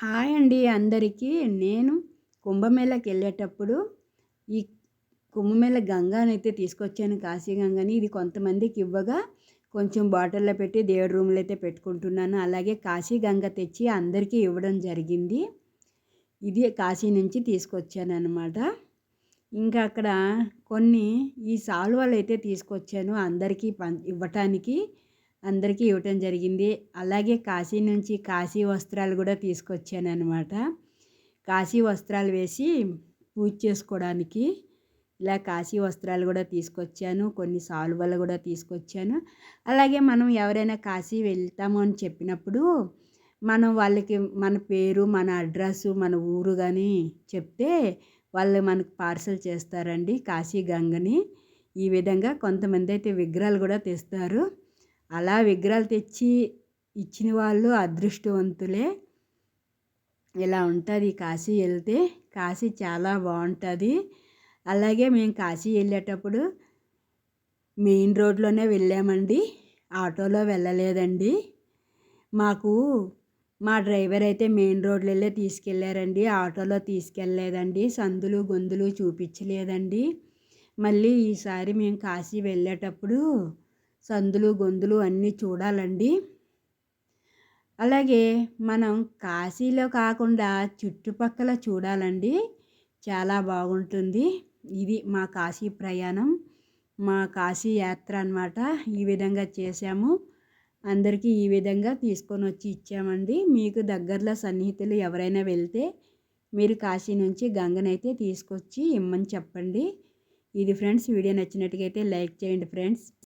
Hi అండి అందరికీ. నేను కుంభమేళకి వెళ్ళేటప్పుడు ఈ కుంభమేళ గంగానైతే తీసుకొచ్చాను కాశీ గంగని. ఇది కొంతమందికి ఇవ్వగా కొంచెం బాటిల్లో పెట్టి దేవుడి రూమ్లో అయితే పెట్టుకుంటున్నాను. అలాగే కాశీ గంగ తెచ్చి అందరికీ ఇవ్వడం జరిగింది. ఇది కాశీ నుంచి తీసుకొచ్చాను అనమాట ఇంకా అక్కడ కొన్ని ఈ సాల్వాలు అయితే తీసుకొచ్చాను అందరికీ పం ఇవ్వటానికి. అందరికీ ఇవ్వటం జరిగింది. అలాగే కాశీ నుంచి కాశీ వస్త్రాలు కూడా తీసుకొచ్చాను అనమాట కాశీ వస్త్రాలు వేసి పూజ చేసుకోవడానికి ఇలా కాశీ వస్త్రాలు కూడా తీసుకొచ్చాను. కొన్ని సాల్వలు కూడా తీసుకొచ్చాను. అలాగే మనం ఎవరైనా కాశీ వెళ్తాము అని చెప్పినప్పుడు మనం వాళ్ళకి మన పేరు మన అడ్రస్ మన ఊరు కానీ చెప్తే వాళ్ళు మనకు పార్సల్ చేస్తారండి కాశీ గంగని. ఈ విధంగా కొంతమంది అయితే విగ్రహాలు కూడా తెస్తారు. అలా విగ్రహాలు తెచ్చి ఇచ్చిన వాళ్ళు అదృష్టవంతులే. ఇలా ఉంటుంది. కాశీ వెళ్తే కాశీ చాలా బాగుంటుంది. అలాగే మేము కాశీ వెళ్ళేటప్పుడు మెయిన్ రోడ్లోనే వెళ్ళామండి. ఆటోలో వెళ్ళలేదండి. మాకు మా డ్రైవర్ అయితే మెయిన్ రోడ్లో వెళ్ళే తీసుకెళ్ళారండి ఆటోలో తీసుకెళ్ళలేదండి. సందులు గొంతులు చూపించలేదండి. మళ్ళీ ఈసారి మేము కాశీ వెళ్ళేటప్పుడు సందులు గొంతులు అన్నీ చూడాలండి. అలాగే మనం కాశీలో కాకుండా చుట్టుపక్కల చూడాలండి. చాలా బాగుంటుంది. ఇది మా కాశీ ప్రయాణం మా కాశీ యాత్ర అనమాట ఈ విధంగా చేసాము అందరికీ ఈ విధంగా తీసుకొని వచ్చి ఇచ్చామండి. మీకు దగ్గరలో సన్నిహితులు ఎవరైనా వెళ్తే మీరు కాశీ నుంచి గంగనైతే తీసుకొచ్చి ఇమ్మని చెప్పండి. ఇది ఫ్రెండ్స్ వీడియో నచ్చినట్టుగైతే లైక్ చేయండి ఫ్రెండ్స్.